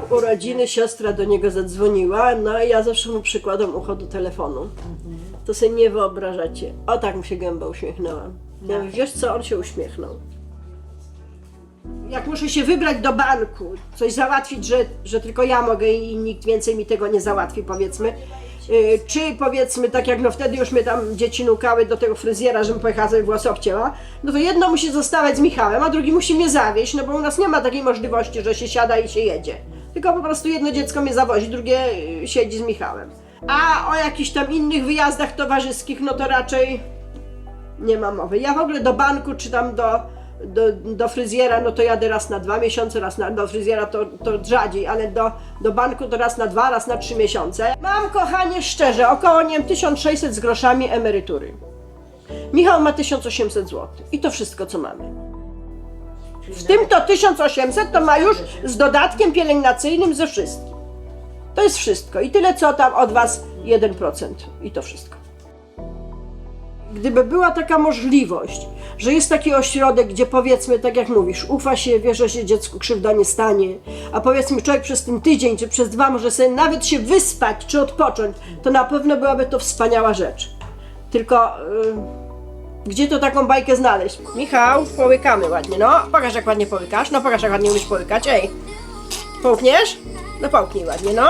miał urodziny, siostra do niego zadzwoniła, no i ja zawsze mu przykładam ucho do telefonu. To sobie nie wyobrażacie. O tak mu się gęba uśmiechnęła. Ja mówię, wiesz co, on się uśmiechnął. Jak muszę się wybrać do banku, coś załatwić, że, że tylko ja mogę i nikt więcej mi tego nie załatwi, powiedzmy. Yy, Czy powiedzmy, tak jak no wtedy już mnie tam dzieci nukały do tego fryzjera, żebym pojechała sobie włosy obcięła, no to jedno musi zostawać z Michałem, a drugi musi mnie zawieźć, no bo u nas nie ma takiej możliwości, że się siada i się jedzie. Tylko po prostu jedno dziecko mnie zawozi, drugie yy, siedzi z Michałem. A o jakichś tam innych wyjazdach towarzyskich, no to raczej nie ma mowy. Ja w ogóle do banku czy tam do, do, do fryzjera, no to jadę raz na dwa miesiące, raz na, do fryzjera to, to rzadziej, ale do, do banku to raz na dwa, raz na trzy miesiące. Mam, kochanie, szczerze, około, nie wiem, 1600 z groszami emerytury. Michał ma 1800 zł i to wszystko, co mamy. W tym to 1800 to ma już z dodatkiem pielęgnacyjnym ze wszystkim. To jest wszystko i tyle, co tam od Was 1% i to wszystko gdyby była taka możliwość, że jest taki ośrodek, gdzie powiedzmy, tak jak mówisz, ufa się, wie, że się dziecku krzywda nie stanie, a powiedzmy człowiek przez ten tydzień czy przez dwa może sobie nawet się wyspać czy odpocząć, to na pewno byłaby to wspaniała rzecz. Tylko y, gdzie to taką bajkę znaleźć? Michał, połykamy ładnie, no. Pokaż jak ładnie połykasz, no pokaż jak ładnie umiesz połykać, ej. Połkniesz? No połknij ładnie, no.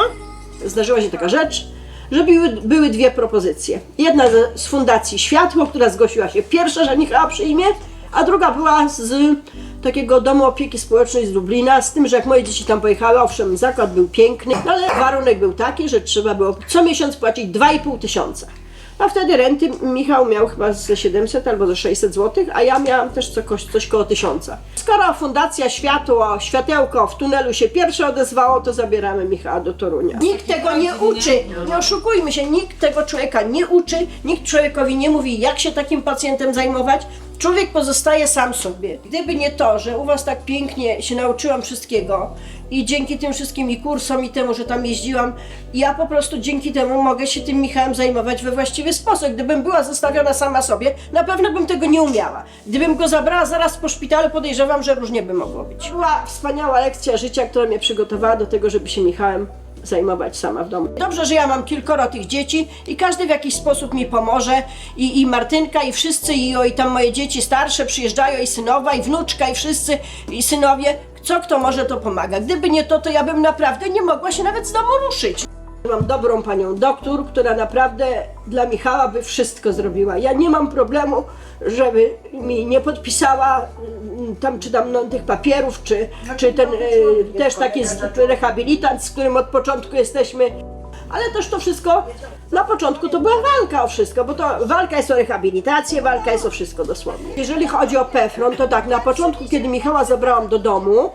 Zdarzyła się taka rzecz, że były, były dwie propozycje. Jedna z, Fundacji Światło, która zgłosiła się pierwsza, że Michała przyjmie, a druga była z takiego domu opieki społecznej z Lublina, z tym, że jak moje dzieci tam pojechały, owszem, zakład był piękny, ale warunek był taki, że trzeba było co miesiąc płacić 2,5 tysiąca. A wtedy renty Michał miał chyba ze 700 albo ze 600 zł, a ja miałam też coś, coś koło 1000. Skoro Fundacja Światło, Światełko w tunelu się pierwsze odezwało, to zabieramy Michała do Torunia. Nikt tego nie uczy, nie oszukujmy się, nikt tego człowieka nie uczy, nikt człowiekowi nie mówi, jak się takim pacjentem zajmować. Człowiek pozostaje sam sobie. Gdyby nie to, że u Was tak pięknie się nauczyłam wszystkiego i dzięki tym wszystkim i kursom i temu, że tam jeździłam, ja po prostu dzięki temu mogę się tym Michałem zajmować we właściwy sposób. Gdybym była zostawiona sama sobie, na pewno bym tego nie umiała. Gdybym go zabrała zaraz po szpitalu, podejrzewam, że różnie by mogło być. Była wspaniała lekcja życia, która mnie przygotowała do tego, żeby się Michałem zajmować sama w domu. Dobrze, że ja mam kilkoro tych dzieci i każdy w jakiś sposób mi pomoże i, i Martynka i wszyscy i, o, i tam moje dzieci starsze przyjeżdżają i synowa i wnuczka i wszyscy i synowie. Co kto może to pomaga. Gdyby nie to, to ja bym naprawdę nie mogła się nawet z domu ruszyć. Mam dobrą panią doktor, która naprawdę dla Michała by wszystko zrobiła. Ja nie mam problemu, żeby mi nie podpisała mm, tam czy tam no, tych papierów, czy, czy ten e, też taki z- rehabilitant, z którym od początku jesteśmy. Ale też to wszystko, na początku to była walka o wszystko, bo to walka jest o rehabilitację, walka jest o wszystko dosłownie. Jeżeli chodzi o PEFRON, to tak, na początku, kiedy Michała zabrałam do domu,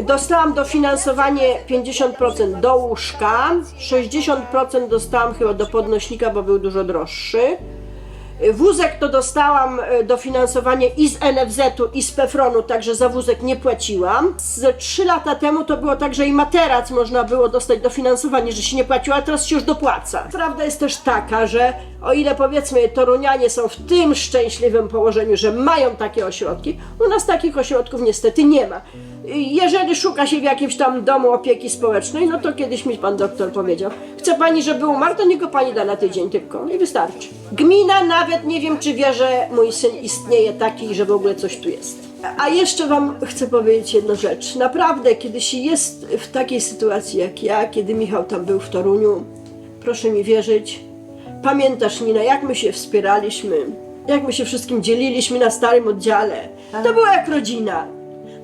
Dostałam dofinansowanie 50% do łóżka, 60% dostałam chyba do podnośnika, bo był dużo droższy. Wózek to dostałam e, dofinansowanie i z NFZ-u, i z Pefronu, także za wózek nie płaciłam. Z 3 lata temu to było tak, że i materac można było dostać dofinansowanie, że się nie płaciło, a teraz się już dopłaca. Prawda jest też taka, że o ile powiedzmy Torunianie są w tym szczęśliwym położeniu, że mają takie ośrodki, u nas takich ośrodków niestety nie ma. Jeżeli szuka się w jakimś tam domu opieki społecznej, no to kiedyś mi pan doktor powiedział, chce pani, żeby umarł, to niech go pani da na tydzień tylko i wystarczy. Gmina nawet nie wiem, czy wie, że mój syn istnieje taki, że w ogóle coś tu jest. A jeszcze wam chcę powiedzieć jedną rzecz. Naprawdę, kiedy się jest w takiej sytuacji jak ja, kiedy Michał tam był w Toruniu, proszę mi wierzyć, pamiętasz Nina, jak my się wspieraliśmy, jak my się wszystkim dzieliliśmy na starym oddziale. To było jak rodzina.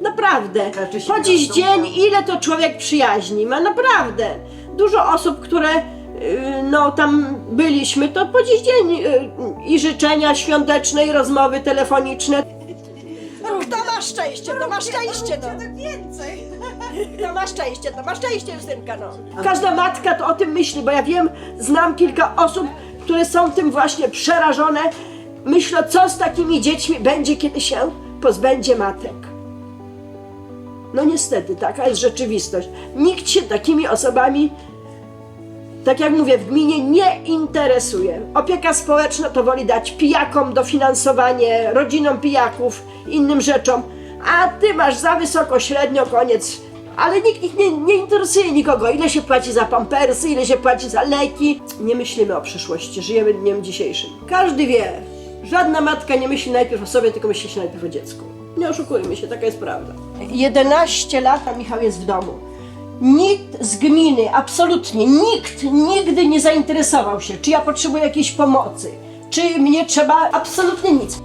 Naprawdę. Po dziś dzień ile to człowiek przyjaźni ma, naprawdę. Dużo osób, które no tam byliśmy, to po dziś dzień y, i życzenia świąteczne, i rozmowy telefoniczne. No, kto ma szczęście, to ma szczęście, no. Więcej. To ma szczęście, to ma szczęście, Justynka, no. Każda matka to o tym myśli, bo ja wiem, znam kilka osób, które są tym właśnie przerażone. Myślą, co z takimi dziećmi będzie, kiedy się pozbędzie matek. No niestety, taka jest rzeczywistość. Nikt się takimi osobami, tak jak mówię, w gminie nie interesuje. Opieka społeczna to woli dać pijakom dofinansowanie, rodzinom pijaków, innym rzeczom, a ty masz za wysoko średnio, koniec, Ale nikt ich nie, nie interesuje nikogo, ile się płaci za pampersy, ile się płaci za leki. Nie myślimy o przyszłości, żyjemy dniem dzisiejszym. Każdy wie, żadna matka nie myśli najpierw o sobie, tylko myśli najpierw o dziecku. Nie oszukujmy się, taka jest prawda. 11 lat, a Michał jest w domu. Nikt z gminy, absolutnie nikt nigdy nie zainteresował się, czy ja potrzebuję jakiejś pomocy, czy mnie trzeba, absolutnie nic.